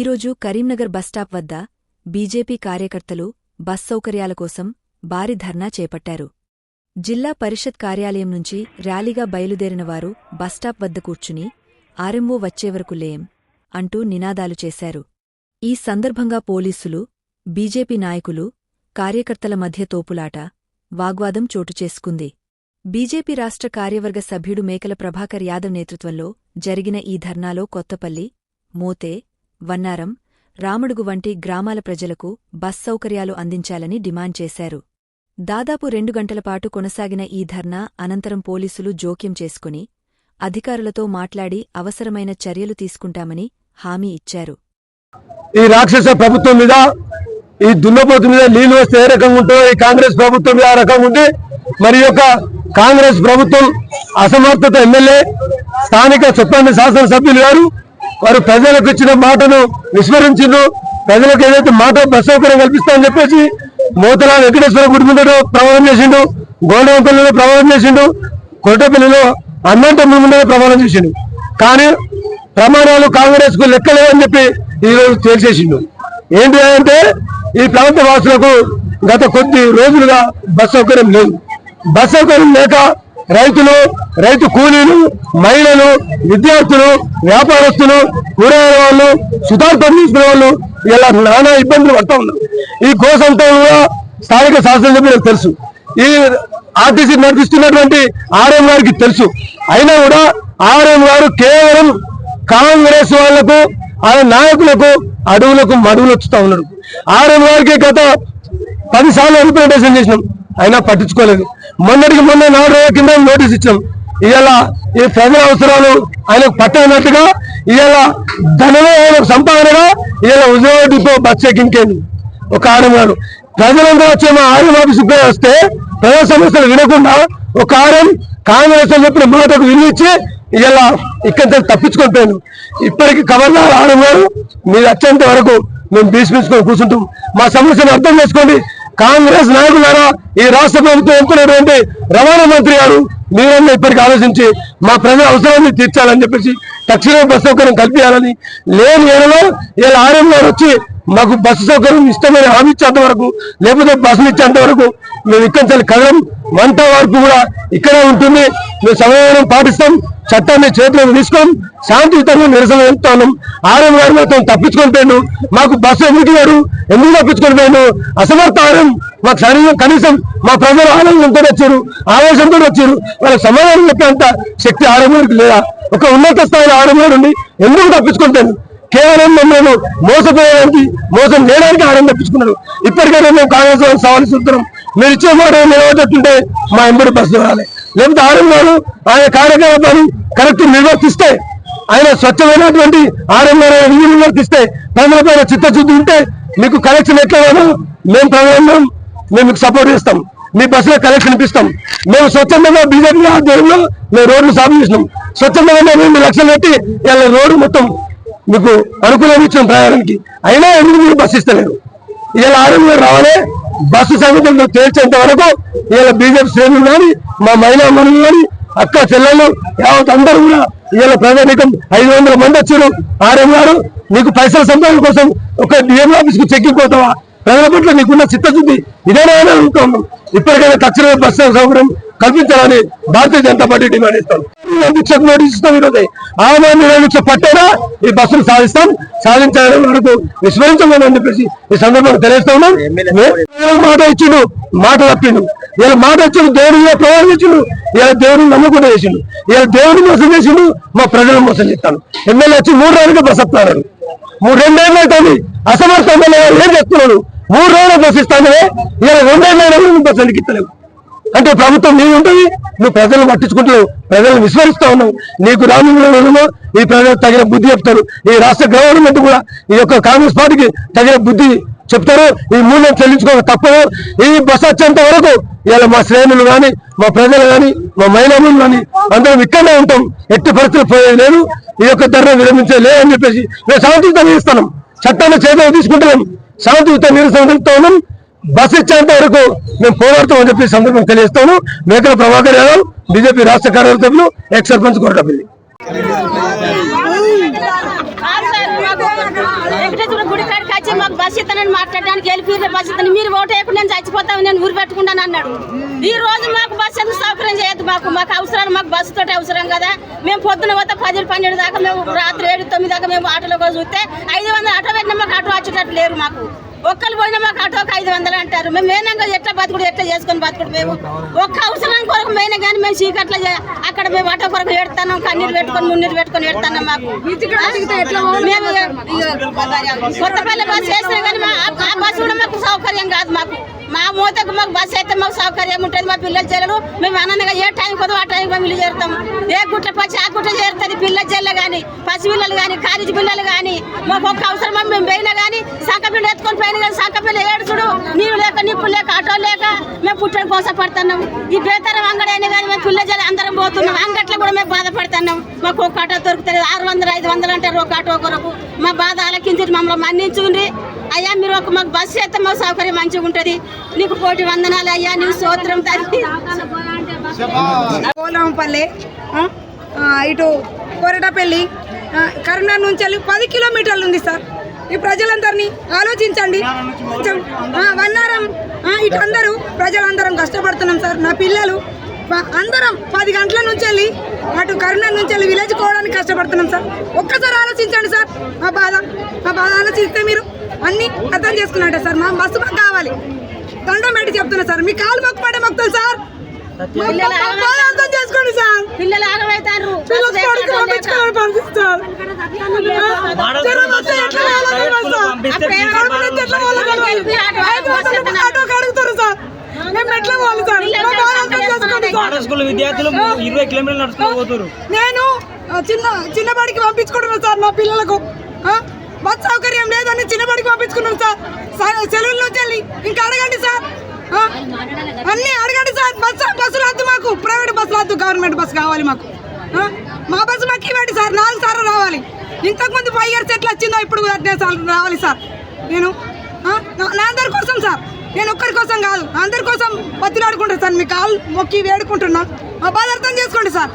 ఈరోజు కరీంనగర్ బస్టాప్ వద్ద బీజేపీ కార్యకర్తలు బస్ సౌకర్యాల కోసం భారీ ధర్నా చేపట్టారు. జిల్లా పరిషత్ కార్యాలయం నుంచి ర్యాలీగా బయలుదేరిన వారు బస్టాప్ వద్ద కూర్చుని ఆర్ఎంఓ వచ్చేవరకు లేం అంటూ నినాదాలు చేశారు. ఈ సందర్భంగా పోలీసులు బీజేపీ నాయకులు కార్యకర్తల మధ్య తోపులాట వాగ్వాదం చోటుచేసుకుంది బీజేపీ రాష్ట్ర కార్యవర్గ సభ్యుడు మేకల ప్రభాకర్ యాదవ్ నేతృత్వంలో జరిగిన ఈ ధర్నాలో కొత్తపల్లి మోతే వన్నారం రాముడుగు వంటి గ్రామాల ప్రజలకు బస్ సౌకర్యాలు అందించాలని డిమాండ్ చేశారు. దాదాపు రెండు గంటలపాటు కొనసాగిన ఈ ధర్నా అనంతరం పోలీసులు జోక్యం చేసుకుని అధికారులతో మాట్లాడి అవసరమైన చర్యలు తీసుకుంటామని హామీ ఇచ్చారు. ఈ రాక్షస ప్రభుత్వం మీద ఈ దున్నపోతు మీద నీళ్ళు వస్తే ఏ రకంగా ఉంటుందో ఈ కాంగ్రెస్ ప్రభుత్వం మీద ఆ రకంగా ఉంది. మరి యొక్క కాంగ్రెస్ ప్రభుత్వం అసమర్థత ఎమ్మెల్యే స్థానిక చెప్పండి శాసనసభ్యులు గారు వారు ప్రజలకు ఇచ్చిన మాటను విస్మరించిండ్రు. ప్రజలకు ఏదైతే మాట బస్ సౌకర్యం కల్పిస్తామని చెప్పేసి మోతలా వెంకటేశ్వర గుడి ముందర ప్రమాణం చేసిండు పిల్లలు ప్రమాణం చేసిండు కోటపల్లిలో అన్నంత ముందర ప్రమాణం చేసిండు కానీ ప్రమాణాలు కాంగ్రెస్కు లెక్కలేవని చెప్పి ఈ రోజు తేల్చేసిండు ఏంటి అంటే ఈ ప్రాంత వాసులకు గత కొద్ది రోజులుగా బస్ సౌకర్యం లేదు. బస్ సౌకర్యం లేక రైతులు రైతు కూలీలు మహిళలు విద్యార్థులు వ్యాపారస్తులు కూరగాయల వాళ్ళు సుతార్థం తీసుకునే వాళ్ళు ఇలా నానా ఇబ్బందులు పడతా ఉన్నారు. ఈ కోసంతో కూడా స్థానిక శాసనసభ్యులకు తెలుసు. ఈ ఆర్టీసీ నడిపిస్తున్నటువంటి ఆర్ఎం గారికి తెలుసు. అయినా కూడా ఆర్ఎం గారు కేవలం కాంగ్రెస్ వాళ్ళకు ఆయన నాయకులకు అడవులకు మడువులు వచ్చుతా ఉన్నారు. ఆర్ఎం గారికి గత పది సార్లు రిప్రజెంటేషన్ చేసినాం. అయినా పట్టించుకోలేదు. మొన్నటికి మొన్న నాలుగు రోజుల కింద నోటీస్ ఇచ్చాం. ఇవాళ ఈ ప్రజల అవసరాలు ఆయనకు పట్టనట్టుగా ఇవాళ ధనమే ఆయనకు సంపాదనగా ఇవాళ ఉద్యోగ డిపో బస్ చెక్కింకేది ఒక ఆర్ఎం గారు. ప్రజలందరూ వచ్చే మా ఆర్ఎం ఆఫీస్ వస్తే ప్రజా సమస్యలు వినకుండా ఒక ఆర్ఎం కాంగ్రెస్ అని చెప్పిన మాటకు వినిపించి ఇలా ఇక్కడ తప్పించుకొని పోయాను ఇప్పటికి కవర్నర్ ఆర్ఎం గారు మీరు వచ్చేంత వరకు మేము భీష్మించుకొని కూర్చుంటాం. మా సమస్యను అర్థం చేసుకోండి. కాంగ్రెస్ నాయకులారా ఈ రాష్ట్ర ప్రభుత్వం ఎన్నుకున్నటువంటి రవాణా మంత్రి గారు మీరన్నా ఇప్పటికీ ఆలోచించి మా ప్రజల అవసరాన్ని తీర్చాలని చెప్పేసి తక్షణమే బస్సు సౌకర్యం కల్పించాలని. లేని ఏడలో ఇలా ఆర్ఎం గారు వచ్చి మాకు బస్సు సౌకర్యం ఇష్టమైన హామీ ఇచ్చేంత వరకు లేకపోతే బస్సులు ఇచ్చేంత వరకు మేము ఇక్కడ నుంచి కదలం వంట వరకు కూడా ఇక్కడే ఉంటుంది. మేము సమయం పాటిస్తాం. చట్టాన్ని చేతిలోకి తీసుకొని శాంతియుతంగా నిరసన చెప్తాను. ఆర్ఎం గారు మాత్రం తప్పించుకొని పోయాను మాకు బస్సు ఎందుకు గారు ఎందుకు తప్పించుకొని పోయాను అసమర్థ ఆర్ఎం మాకు శరీరం కనీసం మా ప్రజలు ఆనందంతో వచ్చారు ఆవేశంతో వచ్చారు. వాళ్ళకి సమాధానం చెప్పేంత శక్తి ఆర్ఎం గారికి లేదా? ఒక ఉన్నత స్థాయిలో ఆర్ఎం గారు ఉండి ఎందుకు తప్పించుకుంటాను కేవలం మమ్మల్ని మోసపోయడానికి మోసం చేయడానికి ఆర్ఎం తప్పించుకున్నారు ఇప్పటికైనా మేము కాంగ్రెస్ సవాల్ చూస్తున్నాం మీరు ఇచ్చే మాట నిలబెట్టుంటే మా ఎంబడి బస్సు రాలేదు లేకపోతే ఆడం గారు ఆయన కార్యకలాపాలు కరెక్ట్ నిర్వర్తిస్తే ఆయన స్వచ్ఛమైనటువంటి ఆడం గారు విధి నిర్వర్తిస్తే ప్రజల పైన చిత్తశుద్ధి ఉంటే మీకు కలెక్షన్ ఎట్లా మేము ప్రజలు మేము మీకు సపోర్ట్ చేస్తాం. మీ బస్సులో కలెక్షన్ ఇప్పిస్తాం. మేము స్వచ్ఛందంగా బీజేపీ ఆధ్వర్యంలో మేము రోడ్లు సాగు చేసినాం. స్వచ్ఛందంగా మేము లక్షలు పెట్టి ఇలా రోడ్డు మొత్తం మీకు అనుకూలంగా ఇచ్చిన ప్రయాణానికి. అయినా ఎందుకు మీరు బస్సు ఇస్తలేరు? ఇలా ఆరోగ్యం గారు రావాలి బస్సు సంగతి తీర్చేంత వరకు ఇలా బీజేపీ శ్రేణులు కానీ మా మహిళా మనులు కానీ అక్క చెల్లెలు యావత్ అందరూ కూడా ఇవాళ ప్రజానీకం ఐదు వందల మంది వచ్చారు. ఆర్ఎం గారు నీకు పైసల సంపాదన కోసం ఒక డిఎం ఆఫీస్కు చెక్కి పోతావా? ప్రజల పట్ల నీకున్న చిత్తశుద్ధి ఇదేనా అనుకుంటున్నాం ఇప్పటికైనా తక్షణమే బస్సు సౌకర్యం కల్పించాలని భారతీయ జనతా పార్టీ డిమాండ్ ఇస్తాం దీక్షకు నోటీస్ ఇస్తాం ఈరోజు ఆమె దీక్ష పట్టేనా ఈ బస్సును సాధిస్తాం. సాధించడం వరకు విస్మరించమని చెప్పేసి ఈ సందర్భంగా తెలియజేస్తా ఉన్నాం. మాట ఇచ్చిండు? మాట తప్పిండు. ఇలా మాట ఇచ్చిండు దేవుడు ఇలా ప్రవర్తించిండు ఇలా దేవుడిని నమ్మకుండా చేసిండు. ఇలా దేవుడిని మోసం చేసిండు. మా ప్రజలను మోసం చేస్తాను ఎమ్మెల్యే వచ్చి మూడు రోజులుగా బస్ వస్తున్నారు మూడు రెండేళ్ళు అవుతుంది. అసమర్థ ఎమ్మెల్యే ఏం చెప్తున్నాడు మూడు రోజులు బస్ ఇస్తానే. ఇలా రెండేళ్ళు బస్ ఎందుకు ఇస్తలేవు? అంటే ప్రభుత్వం నీ ఉంటుంది నువ్వు ప్రజలను పట్టించుకుంటూ ప్రజలను విస్మరిస్తా ఉన్నావు. నీకు రానున్న ఈ ప్రజలు తగిన బుద్ధి చెప్తారు. ఈ రాష్ట్ర గవర్నమెంట్ కూడా ఈ యొక్క కాంగ్రెస్ పార్టీకి తగిన బుద్ధి చెప్తారు. ఈ మూల్యం చెల్లించుకోక తప్పదు. ఈ బస్ వచ్చేంత వరకు ఇలా మా శ్రేణులు కానీ మా ప్రజలు కానీ మా మహిళలు కానీ అందరం ఇక్కడనే ఉంటాం. ఎట్టి పరిస్థితులు పోయేది లేదు. ఈ యొక్క ధర విరమించే లేదని చెప్పేసి మేము శాంతియుతంగా ఇస్తున్నాం చట్టాన్ని చేత తీసుకుంటున్నాం శాంతియుత నిరసన ఉన్నాం. బస్ ఇచ్చేంత వరకు మేము పోరాడతామని చెప్పి సందర్భం తెలియజేస్తాను. మేకల ప్రభాకర్ యాదవ్ బీజేపీ రాష్ట్ర కార్యదర్శులు ఎక్స్ సర్పంచ్ కోరటపల్లి బస్ ఇస్తానని మాట్లాడడానికి వెళ్ళి బస్ ఇస్తాను మీరు ఓటు వేయకుండా నేను చచ్చిపోతాను నేను ఊరు పెట్టుకుంటాను అన్నాడు. ఈ రోజు మాకు బస్ ఎందుకు సౌకర్యం చేయొద్దు మాకు? మాకు అవసరం మాకు బస్సు తోటి అవసరం కదా. మేము పొద్దున పోతే పది పన్నెండు దాకా మేము రాత్రి ఏడు తొమ్మిది దాకా మేము ఆటోలో చూస్తే ఐదు వందలు ఆటో పెట్టినా మాకు ఆటో వచ్చేటట్టు లేరు మాకు. ఒక్కరు పోయినా మాకు ఆటోకి ఐదు వందలు అంటారు. మేము మేనంగా ఎట్లా బతుకుడు ఎట్లా చేసుకొని బతుకుడు మేము? ఒక్క అవసరం కొరకు మేన కానీ మేము చీకట్ల అక్కడ మేము ఆటో కొరకు ఎడతాను కన్నీరు పెట్టుకొని మున్నీరు పెట్టుకొని ఎడతాను మాకు. మేము కొత్తపల్లి బస్సు వేసినా కానీ ఆ బస్సు కూడా మాకు సౌకర్యం కాదు మాకు. మా మూతకు మాకు బస్సు అయితే మాకు సౌకర్యం ఉంటుంది మా పిల్లలు చేరలు మేము అనగా ఏ టైం కొద్దు ఆ టైం మేము ఇల్లు చేరుతాం ఏ గుట్ల పచ్చి ఆ గుట్ల చేరుతుంది పిల్లల చెల్లె కానీ పసి పిల్లలు కానీ కాలేజీ పిల్లలు కానీ మాకు ఒక్క అవసరం మేము పోయినా కానీ సంక ఎత్తుకొని పోయినా కానీ సంక పిల్ల ఏడుచుడు నీరు లేక నిప్పులు లేక ఆటో లేక మేము పుట్టడం కోసం పడుతున్నాం. ఈ బేతరం అంగడైనా కానీ మేము పిల్ల చెల్లె అందరం పోతున్నాం. అంగట్లో కూడా మేము బాధపడుతున్నాం. మాకు ఒక ఆటో దొరుకుతుంది ఆరు వందలు ఐదు వందలు అంటారు ఒక ఆటో కొరకు మా బాధ ఆలకించి మమ్మల్ని మన్నించుండ్రి. అయ్యా మీరు ఒక మాకు బస్సు చేస్తే మా సౌకర్యం మంచిగా ఉంటుంది. నీకు కోటి వందనాలు అయ్యా నీకు సూత్రం తల్లి. ఇటు కొరటపల్లి కరీంనగర్ నుంచి వెళ్ళి పది కిలోమీటర్లు ఉంది సార్. ఈ ప్రజలందరినీ ఆలోచించండి. కొంచెం వన్నారం ఇటు అందరూ ప్రజలందరం కష్టపడుతున్నాం సార్. నా పిల్లలు అందరం పది గంటల నుంచి వెళ్ళి అటు కరీంనగర్ నుంచి వెళ్ళి విలేజ్ పోవడానికి కష్టపడుతున్నాం సార్. ఒక్కసారి ఆలోచించండి సార్. మా బాధ మా బాధ ఆలోచిస్తే మీరు అన్నీ అర్థం చేసుకున్నట్టే సార్. మా బస్సు మాకు కావాలి. దండం పెట్టి చెప్తున్నా సార్. మీ కాలు మొక్కుపడే మొక్కుతాను సార్. అర్థం చేసుకోండి సార్. పిల్లలు ఆగమవుతారు సార్? అడుగుతారు విద్యార్థులు ఇరవై కిలోమీటర్లు నేను చిన్న చిన్నబడికి పంపించుకుంటున్నాను సార్ మా పిల్లలకు. ఆ, బస్ సౌకర్యం లేదని చిన్నబడికి పంపించుకున్నాం సార్. సెలవుల నుంచి వెళ్ళి ఇంకా అడగండి సార్. అన్నీ అడగండి సార్. బస్ బస్సులు వద్దు మాకు. ప్రైవేట్ బస్సులు వద్దు గవర్నమెంట్ బస్సు కావాలి మాకు. మా బస్సు మాకు ఇవ్వండి సార్. నాలుగు సార్లు రావాలి. ఇంతకుముందు ఫైవ్ ఇయర్స్ ఎట్లా వచ్చిందో ఇప్పుడు అట్లే సార్లు రావాలి సార్. నేను నా- అందరి కోసం సార్. నేను ఒక్కరి కోసం కాదు. అందరి కోసం బతిలాడుకుంటాను సార్. మీ కాలు మొక్కి వేడుకుంటున్నా. మా బాధ అర్థం చేసుకోండి సార్.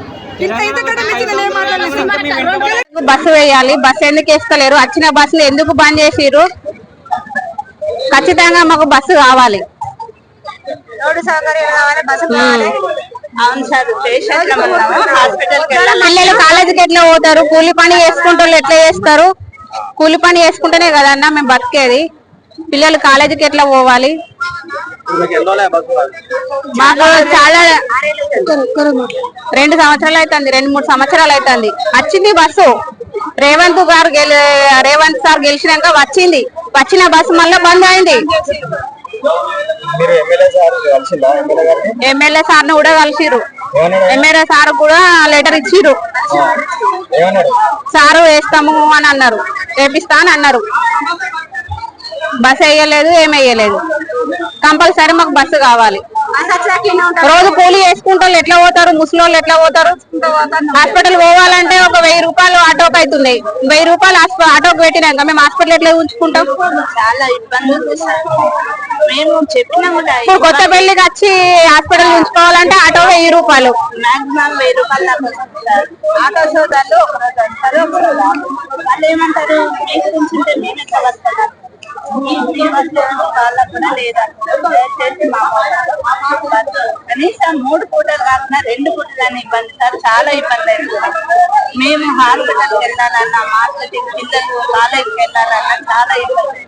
బస్సు వేయాలి బస్సు ఎందుకు వేస్తలేరు వచ్చిన బస్సులు ఎందుకు బంద్ చేసిర్రు? ఖచ్చితంగా మాకు బస్సు కావాలి. పిల్లలు కాలేజీకి ఎట్లా పోతారు? కూలి పని చేసుకుంటూ ఎట్లా చేస్తారు? కూలి పని చేసుకుంటేనే కదన్నా మేము బతికేది. పిల్లలు కాలేజీకి ఎట్లా పోవాలి? మాకు చాలా రెండు సంవత్సరాలు అవుతుంది రెండు మూడు సంవత్సరాలు అవుతుంది వచ్చింది బస్సు. రేవంత్ గారు రేవంత్ సార్ గెలిచినాక వచ్చింది. వచ్చిన బస్సు మళ్ళీ బంద్ అయింది. ఎమ్మెల్యే సార్ను కూడా కలిసిరు ఎమ్మెల్యే సార్ కూడా లెటర్ ఇచ్చిరు సారు వేస్తాము అని అన్నారు. వేపిస్తా అని అన్నారు. బస్ వేయలేదు ఏం వేయలేదు. కంపల్సరీ మాకు బస్సు కావాలి. రోజు కూలీ వేసుకుంటే ఎట్లా పోతారు? ముసలోళ్ళు ఎట్లా పోతారు? హాస్పిటల్ పోవాలంటే ఒక వెయ్యి రూపాయలు ఆటోకి అవుతుంది వెయ్యి రూపాయలు ఆటోకి పెట్టినాక మేము హాస్పిటల్ ఎట్లా ఉంచుకుంటాం చాలా ఇబ్బంది ఉంది సార్. మేము చెప్పినా కూడా ఇప్పుడు కొత్త పెళ్ళికి వచ్చి హాస్పిటల్ ఉంచుకోవాలంటే ఆటో వెయ్యి రూపాయలు. మాక్సిమం వెయ్యి రూపాయలు ఆటో సోదాలు అంటారు. వాళ్ళు ఏమంటారు? మేము వాళ్ళకు కూడా లేదంటారు దయచేసి మా కనీసం మూడు పూటలు కాకుండా రెండు పూటలని ఇబ్బంది సార్ చాలా ఇబ్బంది అయింది మేము హాస్పిటల్కి వెళ్ళాలన్నా మార్కెటింగ్ పిల్లలు కాలేజీకి వెళ్ళాలన్నా చాలా ఇబ్బంది.